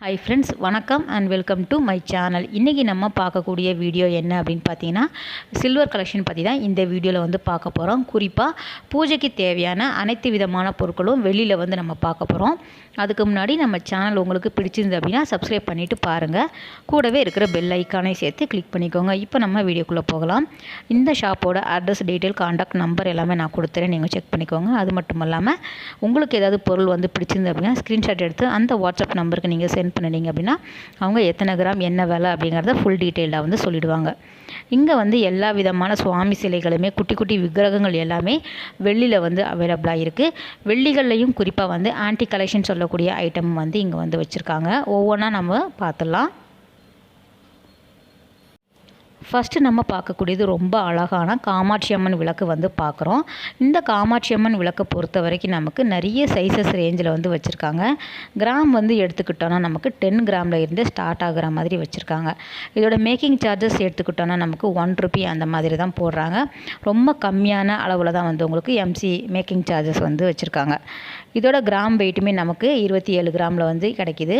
High friends வணக்கம் and welcome to my channel இன்றைக்கி நம்ம பார்க்கக்கூடிய வீடியோ என்ன அப்படின்னு பார்த்தீங்கன்னா சில்வர் கலெக்ஷன் பற்றி தான் இந்த வீடியோவில் வந்து பார்க்க போகிறோம் குறிப்பாக பூஜைக்கு தேவையான அனைத்து விதமான பொருட்களும் வெளியில் வந்து நம்ம பார்க்க போகிறோம் அதுக்கு முன்னாடி நம்ம சேனல் உங்களுக்கு பிடிச்சிருந்து அப்படின்னா சப்ஸ்கிரைப் பண்ணிவிட்டு பாருங்கள் கூடவே இருக்கிற பெல் ஐக்கானை சேர்த்து கிளிக் பண்ணிக்கோங்க. இப்போ நம்ம வீடியோக்குள்ளே போகலாம். இந்த ஷாப்போட அட்ரஸ் டீட்டெயில் காண்டாக்ட் நம்பர் எல்லாமே நான் கொடுத்துறேன். நீங்கள் செக் பண்ணிக்கோங்க. அது மட்டும் இல்லாமல் உங்களுக்கு ஏதாவது பொருள் வந்து பிடிச்சிருந்து அப்படின்னா ஸ்க்ரீன்ஷாட் எடுத்து அந்த வாட்ஸ்அப் நம்பருக்கு நீங்கள் சென்ட் பண்ணிட்டீங்க அப்படின்னா அவங்க எத்தனை கிராம் என்ன விலை அப்படிங்கிறத ஃபுல் டீட்டெயிலாக வந்து சொல்லிடுவாங்க. இங்கே வந்து எல்லா விதமான சுவாமி சிலைகளுமே குட்டி குட்டி விக்கிரகங்கள் எல்லாமே வெள்ளியில் வந்து அவைலபிளாக இருக்குது வெள்ளிகள்லையும் குறிப்பாக வந்து ஆன்டி கலெக்ஷன் சொல்ல சொல்லக்கூடிய ஐட்டம் வந்து இங்கே வந்து வச்சுருக்காங்க. ஒவ்வொன்றா நம்ம பார்த்துடலாம் ஃபஸ்ட்டு நம்ம பார்க்கக்கூடியது ரொம்ப அழகான காமாட்சி அம்மன் விளக்கு வந்து பார்க்குறோம் இந்த காமாட்சி அம்மன் விளக்கை பொறுத்த வரைக்கும் நமக்கு நிறைய சைஸஸ் ரேஞ்சில் வந்து வச்சுருக்காங்க. கிராம் வந்து எடுத்துக்கிட்டோன்னா நமக்கு டென் கிராமில் இருந்து ஸ்டார்ட் ஆகிற மாதிரி வச்சுருக்காங்க. இதோட மேக்கிங் சார்ஜஸ் எடுத்துக்கிட்டோன்னா நமக்கு ஒன் ருபி அந்த மாதிரி தான் போடுறாங்க. ரொம்ப கம்மியான அளவில் தான் வந்து உங்களுக்கு எம்சி மேக்கிங் சார்ஜஸ் வந்து வச்சுருக்காங்க. இதோட கிராம் வெயிட்டுமே நமக்கு இருபத்தி ஏழு கிராமில் வந்து கிடைக்கிது.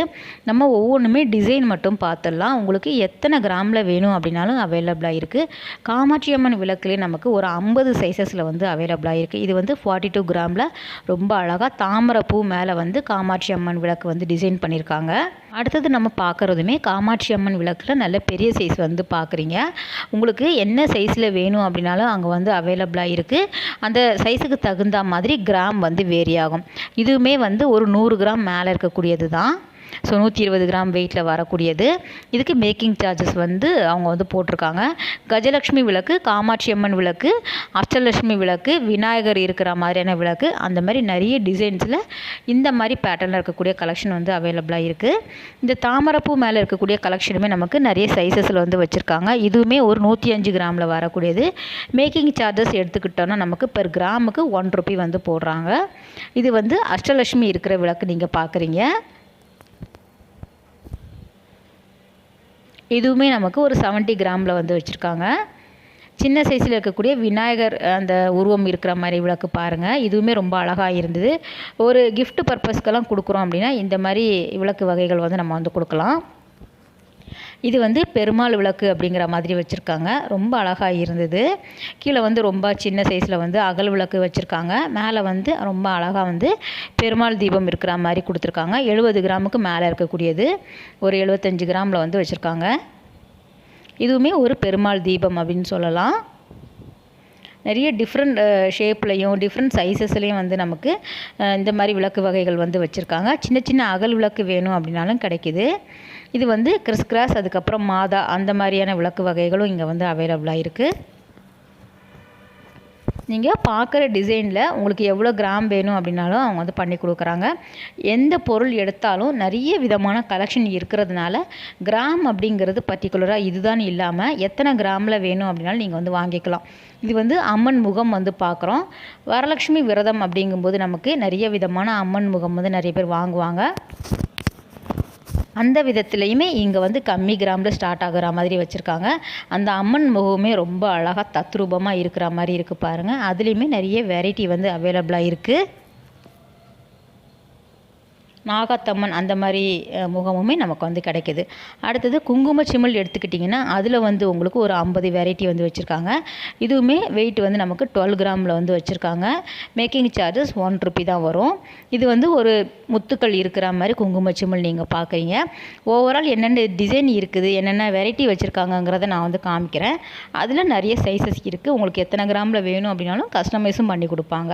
நம்ம ஒவ்வொன்றுமே டிசைன் மட்டும் பார்த்துடலாம். உங்களுக்கு எத்தனை கிராமில் வேணும் அப்படின்னாலும் அவைலபிளாக இருக்குது காமாட்சி அம்மன் விளக்குலேயே நமக்கு ஒரு ஐம்பது சைஸஸில் வந்து அவைலபிளாக இருக்குது இது வந்து ஃபார்ட்டி டூ கிராமில் ரொம்ப அழகாக தாமரை பூ மேலே வந்து காமாட்சி அம்மன் விளக்கு வந்து டிசைன் பண்ணியிருக்காங்க அடுத்தது நம்ம பார்க்குறதுமே காமாட்சி அம்மன் விளக்கில் நல்ல பெரிய சைஸ் வந்து பார்க்குறீங்க. உங்களுக்கு என்ன சைஸில் வேணும் அப்படின்னாலும் அங்கே வந்து அவைலபிளாக இருக்குது அந்த சைஸுக்கு தகுந்த மாதிரி கிராம் வந்து வேரி ஆகும். இதுவுமே வந்து ஒரு நூறு கிராம் மேலே இருக்கக்கூடியது தான் ஸோ நூற்றி இருபது கிராம் வெயிட்டில் வரக்கூடியது. இதுக்கு மேக்கிங் சார்ஜஸ் வந்து அவங்க வந்து போட்டிருக்காங்க. கஜலக்ஷ்மி விளக்கு காமாட்சி அம்மன் விளக்கு அஷ்டலட்சுமி விளக்கு விநாயகர் இருக்கிற மாதிரியான விளக்கு அந்த மாதிரி நிறைய டிசைன்ஸில் இந்த மாதிரி பேட்டர்னில் இருக்கக்கூடிய கலெக்ஷன் வந்து அவைலபிளாக இருக்குது இந்த தாமரைப்பூ மேலே இருக்கக்கூடிய கலெக்ஷனுமே நமக்கு நிறைய சைஸஸில் வந்து வச்சுருக்காங்க. இதுவுமே ஒரு நூற்றி அஞ்சு கிராமில் வரக்கூடியது. மேக்கிங் சார்ஜஸ் எடுத்துக்கிட்டோன்னா நமக்கு பெர் கிராமுக்கு ஒன் ருபி வந்து போடுறாங்க. இது வந்து அஷ்டலட்சுமி இருக்கிற விளக்கு நீங்கள் பார்க்குறீங்க இதுவுமே நமக்கு ஒரு செவன்ட்டி கிராமில் வந்து வச்சுருக்காங்க. சின்ன சைஸில் இருக்கக்கூடிய விநாயகர் அந்த உருவம் இருக்கிற மாதிரி விளக்கு பாருங்கள் இதுவுமே ரொம்ப அழகாக இருந்தது. ஒரு கிஃப்ட் பர்பஸ்க்கெல்லாம் கொடுக்குறோம் அப்படின்னா இந்த மாதிரி விளக்கு வகைகள் வந்து நம்ம வந்து கொடுக்கலாம். இது வந்து பெருமாள் விளக்கு அப்படிங்கிற மாதிரி வச்சுருக்காங்க. ரொம்ப அழகாக இருந்தது. கீழே வந்து ரொம்ப சின்ன சைஸில் வந்து அகல் விளக்கு வச்சுருக்காங்க. மேலே வந்து ரொம்ப அழகாக வந்து பெருமாள் தீபம் இருக்கிற மாதிரி கொடுத்துருக்காங்க. எழுபது கிராமுக்கு மேலே இருக்கக்கூடியது. ஒரு எழுபத்தஞ்சு கிராமில் வந்து வச்சுருக்காங்க. இதுவுமே ஒரு பெருமாள் தீபம் அப்படின்னு சொல்லலாம். நிறைய டிஃப்ரெண்ட் ஷேப்லையும் டிஃப்ரெண்ட் சைஸஸ்லேயும் வந்து நமக்கு இந்த மாதிரி விளக்கு வகைகள் வந்து வச்சுருக்காங்க. சின்ன சின்ன அகல் விளக்கு வேணும் அப்படின்னாலும் கிடைக்கிது. இது வந்து கிறிஸ் கிராஸ் அதுக்கப்புறம் மாதா அந்த மாதிரியான விளக்கு வகைகளும் இங்கே வந்து அவைலபிளாக இருக்குது நீங்கள் பார்க்குற டிசைனில் உங்களுக்கு எவ்வளோ கிராம் வேணும் அப்படின்னாலும் அவங்க வந்து பண்ணி கொடுக்குறாங்க. எந்த பொருள் எடுத்தாலும் நிறைய விதமான கலெக்ஷன் இருக்கிறதுனால கிராம் அப்படிங்கிறது பர்டிகுலராக இதுதான் இல்லாமல் எத்தனை கிராமில் வேணும் அப்படின்னாலும் நீங்கள் வந்து வாங்கிக்கலாம். இது வந்து அம்மன் முகம் வந்து பார்க்குறோம். வரலட்சுமி விரதம் அப்படிங்கும்போது நமக்கு நிறைய விதமான அம்மன் முகம் வந்து நிறைய பேர் வாங்குவாங்க. அந்த விதத்துலேயுமே இங்கே வந்து கம்மி கிராமில் ஸ்டார்ட் ஆகுற மாதிரி வச்சுருக்காங்க. அந்த அம்மன் முகமே ரொம்ப அழகாக தத்ரூபமாக இருக்கிற மாதிரி இருக்குது பாருங்கள் அதுலேயுமே நிறைய வெரைட்டி வந்து அவைலபிளாக இருக்குது நாகாத்தம்மன் அந்த மாதிரி முகமுமே நமக்கு வந்து கிடைக்குது. அடுத்தது குங்கும சிமிழ் எடுத்துக்கிட்டிங்கன்னா அதில் வந்து உங்களுக்கு ஒரு ஐம்பது வெரைட்டி வந்து வச்சுருக்காங்க. இதுவுமே வெயிட் வந்து நமக்கு டுவெல் கிராமில் வந்து வச்சுருக்காங்க. மேக்கிங் சார்ஜஸ் ஒன் ருபி தான் வரும். இது வந்து ஒரு முத்துக்கள் இருக்கிற மாதிரி குங்கும சிமிழ் நீங்கள் பார்க்குறீங்க ஓவரால் என்னென்ன டிசைன் இருக்குது என்னென்ன வெரைட்டி வச்சுருக்காங்கங்கிறத நான் வந்து காமிக்கிறேன். அதில் நிறைய சைஸஸ் இருக்குது உங்களுக்கு எத்தனை கிராமில் வேணும் அப்படின்னாலும் கஸ்டமைஸும் பண்ணி கொடுப்பாங்க.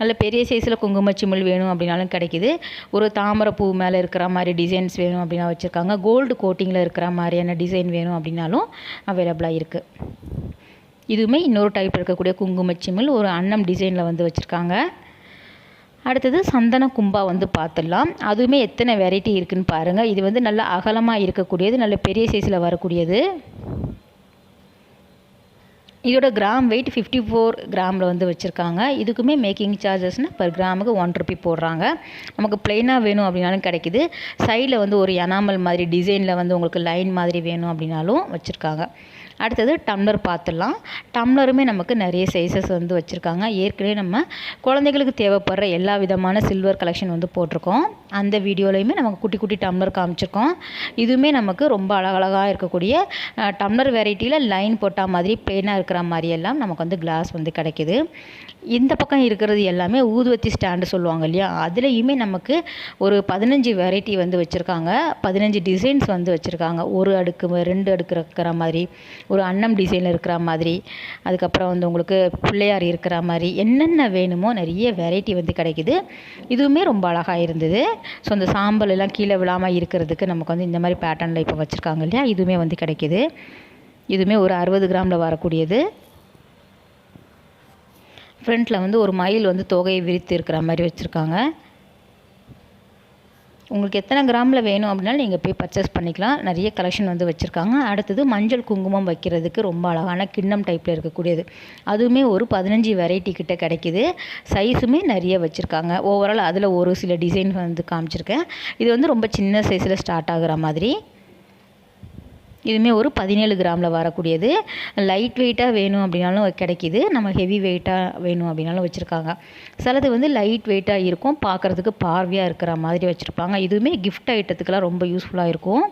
நல்ல பெரிய சைஸில் குங்கும சிமிழ் வேணும் அப்படின்னாலும் கிடைக்குது. ஒரு தாமரை பூ மேலே இருக்கிற மாதிரி டிசைன்ஸ் வேணும் அப்படின்னா வச்சுருக்காங்க. கோல்டு கோட்டிங்கில் இருக்கிற மாதிரியான டிசைன் வேணும் அப்படின்னாலும் அவைலபிளாக இருக்குது இதுவுமே இன்னொரு டைப் இருக்கக்கூடிய குங்கும ஒரு அன்னம் டிசைனில் வந்து வச்சுருக்காங்க. அடுத்தது சந்தன கும்பா வந்து பார்த்துடலாம். அதுவுமே எத்தனை வெரைட்டி இருக்குன்னு பாருங்கள் இது வந்து நல்ல அகலமாக இருக்கக்கூடியது நல்ல பெரிய சைஸில் வரக்கூடியது. இதோட கிராம் வெயிட் ஃபிஃப்டி ஃபோர் கிராமில் வந்து வச்சுருக்காங்க. இதுக்குமே மேக்கிங் சார்ஜஸ்னால் பர் கிராமுக்கு ஒன் ருபி போடுறாங்க. நமக்கு ப்ளைனாக வேணும் அப்படின்னாலும் கிடைக்கிது. சைடில் வந்து ஒரு எனாமல் மாதிரி டிசைனில் வந்து உங்களுக்கு லைன் மாதிரி வேணும் அப்படின்னாலும் வச்சுருக்காங்க. அடுத்தது டம்ளர் பார்த்துடலாம். டம்ளருமே நமக்கு நிறைய சைஸஸ் வந்து வச்சுருக்காங்க. ஏற்கனவே நம்ம குழந்தைகளுக்கு தேவைப்படுற எல்லா விதமான சில்வர் கலெக்ஷன் வந்து போட்டிருக்கோம். அந்த வீடியோலையுமே நமக்கு குட்டி குட்டி டம்ளர் காமிச்சிருக்கோம். இதுவுமே நமக்கு ரொம்ப அழகழகாக இருக்கக்கூடிய டம்ளர் வெரைட்டியில் லைன் போட்டால் மாதிரி பிளெயினாக இருக்கிற மாதிரி எல்லாம் நமக்கு வந்து கிளாஸ் வந்து கிடைக்குது. இந்த பக்கம் இருக்கிறது எல்லாமே ஊதுவத்தி ஸ்டாண்டு சொல்லுவாங்க இல்லையா? அதுலேயுமே நமக்கு ஒரு பதினஞ்சு வெரைட்டி வந்து வச்சுருக்காங்க. பதினஞ்சு டிசைன்ஸ் வந்து வச்சுருக்காங்க. ஒரு அடுக்கு ரெண்டு அடுக்கு இருக்கிற மாதிரி. ஒரு அன்னம் டிசைனில் இருக்கிற மாதிரி அதுக்கப்புறம் வந்து உங்களுக்கு பிள்ளையார் இருக்கிற மாதிரி என்னென்ன வேணுமோ நிறைய வெரைட்டி வந்து கிடைக்குது. இதுவுமே ரொம்ப அழகாக இருந்தது. ஸோ அந்த சாம்பல் எல்லாம் கீழே விழாமல் இருக்கிறதுக்கு நமக்கு வந்து இந்த மாதிரி பேட்டர்னில் இப்போ வச்சுருக்காங்க இல்லையா? இதுவுமே வந்து கிடைக்குது. இதுவுமே ஒரு அறுபது கிராமில் வரக்கூடியது. ஃப்ரண்ட்டில் வந்து ஒரு மயில் வந்து தொகையை விரித்து இருக்கிற மாதிரி வச்சுருக்காங்க. உங்களுக்கு எத்தனை கிராமில் வேணும் அப்படின்னாலும் நீங்கள் போய் பர்ச்சேஸ் பண்ணிக்கலாம். நிறைய கலெக்ஷன் வந்து வச்சுருக்காங்க. அடுத்தது மஞ்சள் குங்குமம் வைக்கிறதுக்கு ரொம்ப அழகான கிண்ணம் டைப்பில் இருக்கக்கூடியது. அதுவுமே ஒரு பதினஞ்சு வெரைட்டி கிட்ட கிடைக்குது. சைஸுமே நிறைய வச்சுருக்காங்க. ஓவரால் அதில் ஒரு சில டிசைன் வந்து காமிச்சிருக்கேன். இது வந்து ரொம்ப சின்ன சைஸில் ஸ்டார்ட் ஆகுற மாதிரி. இதுவுமே ஒரு பதினேழு கிராமில் வரக்கூடியது. லைட் வெயிட்டாக வேணும் அப்படின்னாலும் கிடைக்கிது. நம்ம ஹெவி வெயிட்டாக வேணும் அப்படின்னாலும் வச்சுருக்காங்க. சிலது வந்து லைட் வெயிட்டாக இருக்கும். பார்க்குறதுக்கு பார்வையாக இருக்கிற மாதிரி வச்சுருப்பாங்க. இதுவுமே கிஃப்ட் ஐட்டத்துக்கெல்லாம் ரொம்ப யூஸ்ஃபுல்லாக இருக்கும்.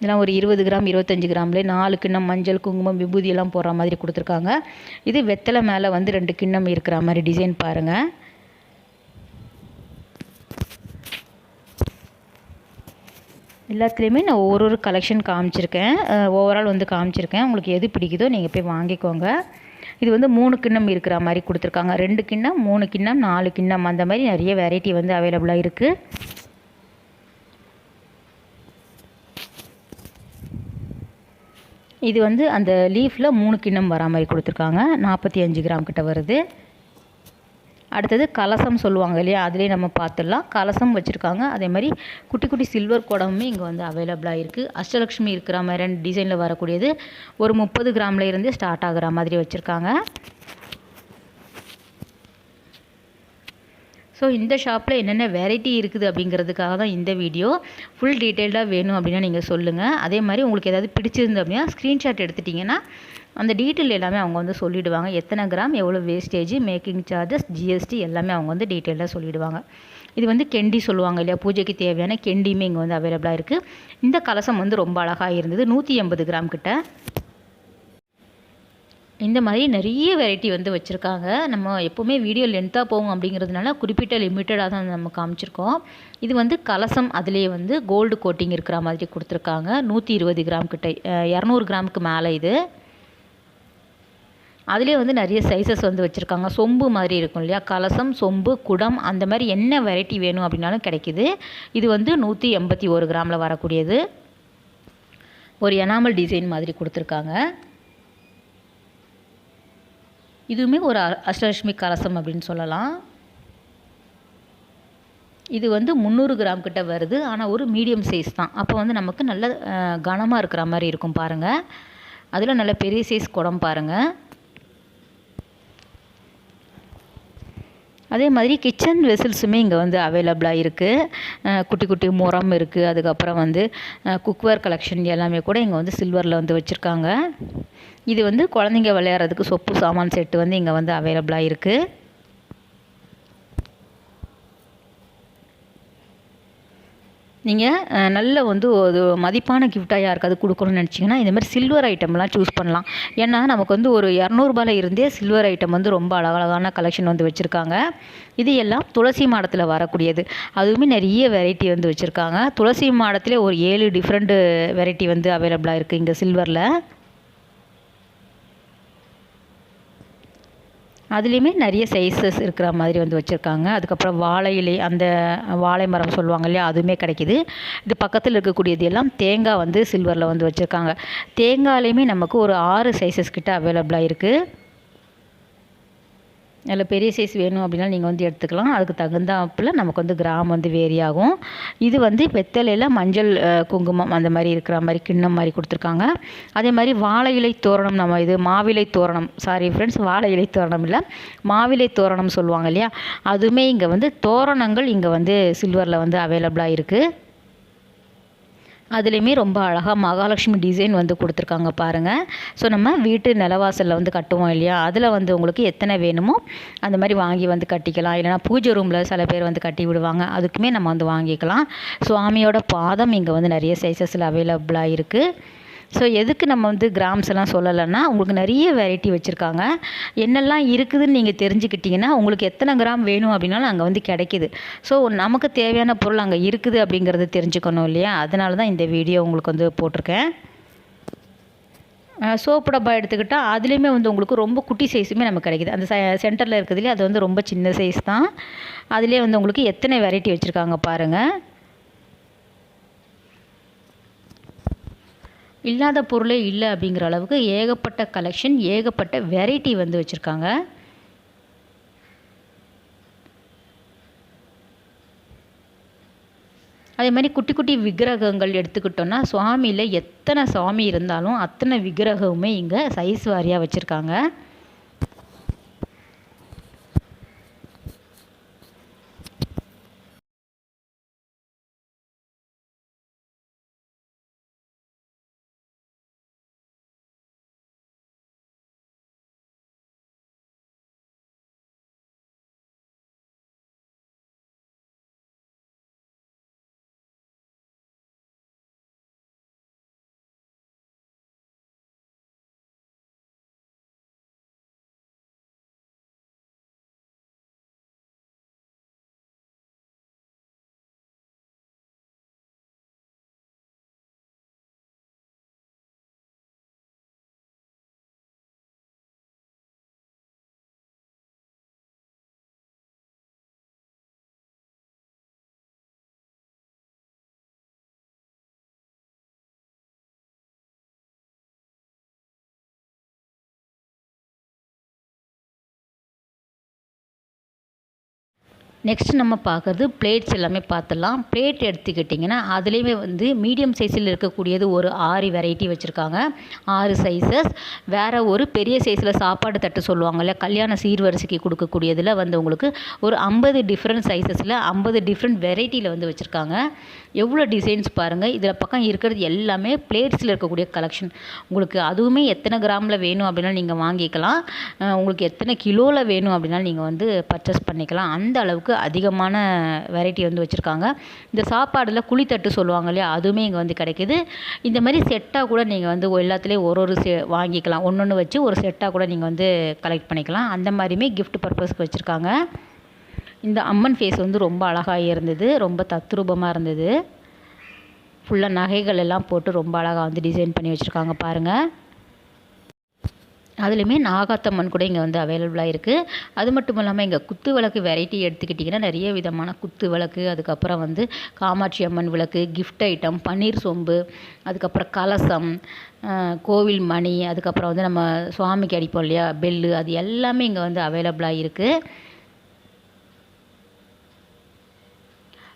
இதெல்லாம் ஒரு இருபது கிராம் இருபத்தஞ்சி கிராம்லேயே நாலு கிண்ணம் மஞ்சள் குங்குமம் விபூதியெல்லாம் போடுற மாதிரி கொடுத்துருக்காங்க. இது வெத்தலை மேலே வந்து ரெண்டு கிண்ணம் இருக்கிற மாதிரி டிசைன் பாருங்கள் எல்லாத்துலேயுமே நான் ஒரு ஒரு கலெக்ஷன் காமிச்சிருக்கேன். ஓவரால் வந்து காமிச்சிருக்கேன். உங்களுக்கு எது பிடிக்குதோ நீங்கள் போய் வாங்கிக்கோங்க. இது வந்து மூணு கிண்ணம் இருக்கிற மாதிரி கொடுத்துருக்காங்க. ரெண்டு கிண்ணம் மூணு கிண்ணம் நாலு கிண்ணம். அந்த மாதிரி நிறைய வெரைட்டி வந்து அவைலபிளாக இருக்குது இது வந்து அந்த லீஃபில் மூணு கிண்ணம் வரா மாதிரி கொடுத்துருக்காங்க. நாற்பத்தி அஞ்சு கிராம் கிட்ட வருது. அடுத்தது கலசம் சொல்லுவாங்க இல்லையா? அதுலேயே நம்ம பார்த்துடலாம். கலசம் வச்சுருக்காங்க. அதே மாதிரி குட்டி குட்டி சில்வர் குடமுமே இங்கே வந்து அவைலபிளாக இருக்குது அஷ்டலக்ஷ்மி இருக்கிற மாதிரி ரெண்டு டிசைனில் வரக்கூடியது. ஒரு முப்பது கிராமில் இருந்து ஸ்டார்ட் ஆகிற மாதிரி வச்சுருக்காங்க. ஸோ இந்த ஷாப்பில் என்னென்ன வெரைட்டி இருக்குது அப்படிங்கிறதுக்காக தான் இந்த வீடியோ ஃபுல் டீட்டெயில்டாக வேணும் அப்படின்னா நீங்கள் சொல்லுங்கள் அதே மாதிரி உங்களுக்கு ஏதாவது பிடிச்சிருந்து அப்படின்னா ஸ்க்ரீன்ஷாட் எடுத்துட்டிங்கன்னா அந்த டீட்டெயில் எல்லாமே அவங்க வந்து சொல்லிவிடுவாங்க எத்தனை கிராம் எவ்வளோ வேஸ்டேஜ் மேக்கிங் சார்ஜஸ் ஜிஎஸ்டி எல்லாமே அவங்க வந்து டீட்டெயிலாக சொல்லிவிடுவாங்க இது வந்து கெண்டி சொல்லுவாங்க இல்லையா? பூஜைக்கு தேவையான கெண்டியுமே இங்கே வந்து அவைலபிளாக இருக்குது இந்த கலசம் வந்து ரொம்ப அழகாக இருந்தது. நூற்றி எண்பது கிராம் கிட்ட. இந்த மாதிரி நிறைய வெரைட்டி வந்து வச்சுருக்காங்க. நம்ம எப்போவுமே வீடியோ லென்த்தாக போகும் அப்படிங்கிறதுனால குறிப்பிட்ட லிமிட்டடாக தான் நம்ம காமிச்சிருக்கோம். இது வந்து கலசம் அதுலேயே வந்து கோல்டு கோட்டிங் இருக்கிற மாதிரி கொடுத்துருக்காங்க. நூற்றி இருபது கிராம் கிட்ட இரநூறு கிராமுக்கு மேலே இது. அதுலேயே வந்து நிறைய சைஸஸ் வந்து வச்சுருக்காங்க. சொம்பு மாதிரி இருக்கும் இல்லையா? கலசம் சொம்பு குடம் அந்த மாதிரி என்ன வெரைட்டி வேணும் அப்படின்னாலும் கிடைக்கிது. இது வந்து நூற்றி எண்பத்தி ஒரு கிராமில் வரக்கூடியது. ஒரு எனாமல் டிசைன் மாதிரி கொடுத்துருக்காங்க. இதுவுமே ஒரு அஷ்டலட்சுமி கலசம் அப்படின்னு சொல்லலாம். இது வந்து முந்நூறு கிராம் கிட்ட வருது. ஆனால் ஒரு மீடியம் சைஸ் தான். அப்போ வந்து நமக்கு நல்ல கனமாக இருக்கிற மாதிரி இருக்கும் பாருங்கள் அதில் நல்ல பெரிய சைஸ் குடம் பாருங்கள் அதே மாதிரி கிச்சன் வெசல்ஸுமே இங்கே வந்து அவைலபிளாக இருக்குது குட்டி குட்டி முறம் இருக்குது அதுக்கப்புறம் வந்து குக்வேர் கலெக்ஷன் எல்லாமே கூட இங்கே வந்து சில்வரில் வந்து வச்சுருக்காங்க. இது வந்து குழந்தைங்க விளையாடுறதுக்கு சொப்பு சாமான் செட்டு வந்து இங்கே வந்து அவைலபிளாக இருக்குது நீங்கள் நல்ல வந்து ஒரு மதிப்பான கிஃப்டாக யாருக்காவது கொடுக்கணும்னு நினச்சிங்கன்னா இந்தமாதிரி சில்வர் ஐட்டம்லாம் சூஸ் பண்ணலாம். ஏன்னா நமக்கு வந்து ஒரு இரநூறுபால இருந்தே சில்வர் ஐட்டம் வந்து ரொம்ப அழகழகான கலெக்ஷன் வந்து வச்சுருக்காங்க. இது எல்லாம் துளசி மாடத்தில் வரக்கூடியது. அதுவுமே நிறைய வெரைட்டி வந்து வச்சுருக்காங்க. துளசி மாடத்திலே ஒரு ஏழு டிஃப்ரெண்ட்டு வெரைட்டி வந்து அவைலபிளாக இருக்குது இங்கே சில்வரில் அதுலேயுமே நிறைய சைஸஸ் இருக்கிற மாதிரி வந்து வச்சுருக்காங்க. அதுக்கப்புறம் வாழை இலை அந்த வாழை மரம் சொல்லுவாங்க இல்லையா அதுவுமே கிடைக்கிது. இது பக்கத்தில் இருக்கக்கூடியது எல்லாம் தேங்காய் வந்து சில்வரில் வந்து வச்சுருக்காங்க. தேங்காயிலையுமே நமக்கு ஒரு ஆறு சைஸஸ் கிட்ட அவைலபிளாக இருக்குது அதில் பெரிய சைஸ் வேணும் அப்படின்னா நீங்கள் வந்து எடுத்துக்கலாம். அதுக்கு தகுந்தாப்பில் நமக்கு வந்து கிராம் வந்து வேரி ஆகும். இது வந்து வெத்தலையில் மஞ்சள் குங்குமம் அந்த மாதிரி இருக்கிற மாதிரி கிண்ணம் மாதிரி கொடுத்துருக்காங்க. அதே மாதிரி வாழை இலை தோரணம் நம்ம இது மாவிலை தோரணம். சாரி ஃப்ரெண்ட்ஸ் வாழை இலை தோரணம் இல்லை. மாவிலை தோரணம் சொல்லுவாங்க இல்லையா? அதுவுமே இங்கே வந்து தோரணங்கள் இங்கே வந்து சில்வரில் வந்து அவைலபிளாக இருக்குது அதுலேயுமே ரொம்ப அழகாக மகாலட்சுமி டிசைன் வந்து கொடுத்துருக்காங்க பாருங்கள் ஸோ நம்ம வீட்டு நிலவாசலில் வந்து கட்டுவோம் இல்லையா? அதில் வந்து உங்களுக்கு எத்தனை வேணுமோ அந்த மாதிரி வாங்கி வந்து கட்டிக்கலாம். இல்லைனா பூஜை ரூமில் சில பேர் வந்து கட்டி விடுவாங்க. அதுக்குமே நம்ம வந்து வாங்கிக்கலாம். சுவாமியோட பாதம் இங்கே வந்து நிறைய சைஸஸில் அவைலபிளாக இருக்குது ஸோ எதுக்கு நம்ம வந்து கிராம்ஸ் எல்லாம் சொல்லலைன்னா உங்களுக்கு நிறைய வெரைட்டி வச்சுருக்காங்க. என்னெல்லாம் இருக்குதுன்னு நீங்கள் தெரிஞ்சுக்கிட்டிங்கன்னா உங்களுக்கு எத்தனை கிராம் வேணும் அப்படின்னாலும் அங்கே வந்து கிடைக்கிது. ஸோ நமக்கு தேவையான பொருள் அங்கே இருக்குது அப்படிங்கிறத தெரிஞ்சுக்கணும் இல்லையா? அதனால தான் இந்த வீடியோ உங்களுக்கு வந்து போட்டிருக்கேன். சோப்பு டப்பா எடுத்துக்கிட்டால் அதுலேயுமே வந்து உங்களுக்கு ரொம்ப குட்டி சைஸுமே நமக்கு கிடைக்கிது. அந்த சென்டரில் இருக்கிறதுலேயே அது வந்து ரொம்ப சின்ன சைஸ் தான். அதுலேயே வந்து உங்களுக்கு எத்தனை வெரைட்டி வச்சுருக்காங்க பாருங்கள் இல்லாத பொருளே இல்லை அப்படிங்கிற அளவுக்கு ஏகப்பட்ட கலெக்ஷன் ஏகப்பட்ட வெரைட்டி வந்து வச்சுருக்காங்க. அதே மாதிரி குட்டி குட்டி விக்கிரகங்கள் எடுத்துக்கிட்டோன்னா சுவாமியில் எத்தனை சுவாமி இருந்தாலும் அத்தனை விக்கிரகமுமே இங்கே சைஸ் வாரியாக வச்சுருக்காங்க. நெக்ஸ்ட் நம்ம பார்க்குறது பிளேட்ஸ் எல்லாமே பார்த்துடலாம். பிளேட் எடுத்துக்கிட்டிங்கன்னா அதுலேயுமே வந்து மீடியம் சைஸில் இருக்கக்கூடியது ஒரு ஆறு வெரைட்டி வச்சுருக்காங்க. ஆறு சைஸஸ் வேறு ஒரு பெரிய சைஸில் சாப்பாடு தட்டு சொல்லுவாங்கள்ல கல்யாண சீர்வரிசைக்கு கொடுக்கக்கூடியதில் வந்து உங்களுக்கு ஒரு ஐம்பது டிஃப்ரெண்ட் சைஸஸில் ஐம்பது டிஃப்ரெண்ட் வெரைட்டியில் வந்து வச்சுருக்காங்க. எவ்வளோ டிசைன்ஸ் பாருங்கள் இதில் பக்கம் இருக்கிறது எல்லாமே பிளேட்ஸில் இருக்கக்கூடிய கலெக்ஷன் உங்களுக்கு அதுவுமே எத்தனை கிராமில் வேணும் அப்படின்னா நீங்கள் வாங்கிக்கலாம். உங்களுக்கு எத்தனை கிலோவில் வேணும் அப்படின்னா நீங்கள் வந்து பர்ச்சேஸ் பண்ணிக்கலாம். அந்த அளவுக்கு அளவுக்கு அதிகமான வெரைட்டி வந்து வச்சுருக்காங்க. இந்த சாப்பாடில் குழித்தட்டு சொல்லுவாங்க இல்லையா அதுவுமே இங்கே வந்து கிடைக்கிது. இந்த மாதிரி செட்டாக கூட நீங்கள் வந்து எல்லாத்துலேயும் ஒரு ஒரு செ வாங்கிக்கலாம். ஒன்று ஒன்று வச்சு ஒரு செட்டாக கூட நீங்கள் வந்து கலெக்ட் பண்ணிக்கலாம். அந்த மாதிரியுமே கிஃப்ட் பர்பஸ்க்கு வச்சுருக்காங்க. இந்த அம்மன் ஃபேஸ் வந்து ரொம்ப அழகாக இருந்தது ரொம்ப தத்ரூபமாக இருந்தது. ஃபுல்லாக நகைகள் எல்லாம் போட்டு ரொம்ப அழகாக வந்து டிசைன் பண்ணி வச்சுருக்காங்க பாருங்கள் அதுலேயுமே நாகாத்தம்மன் கூட இங்கே வந்து அவைலபிளாக இருக்குது அது மட்டும் இல்லாமல் இங்கே குத்து விளக்கு வெரைட்டி எடுத்துக்கிட்டிங்கன்னா நிறைய விதமான குத்து விளக்கு அதுக்கப்புறம் வந்து காமாட்சி அம்மன் விளக்கு கிஃப்ட் ஐட்டம் பன்னீர் சொம்பு அதுக்கப்புறம் கலசம் கோவில் மணி அதுக்கப்புறம் வந்து நம்ம சுவாமிக்கு அடிப்போம் இல்லையா பெல்லு அது எல்லாமே இங்கே வந்து அவைலபிளாக இருக்குது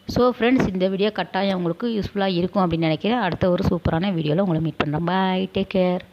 ஸோ ஃப்ரெண்ட்ஸ் இந்த வீடியோ கட்டாயம் உங்களுக்கு யூஸ்ஃபுல்லாக இருக்கும் அப்படின்னு நினைக்கிறேன். அடுத்த ஒரு சூப்பரான வீடியோவில் உங்களை மீட் பண்ணுறேன் பாய் டேக் கேர்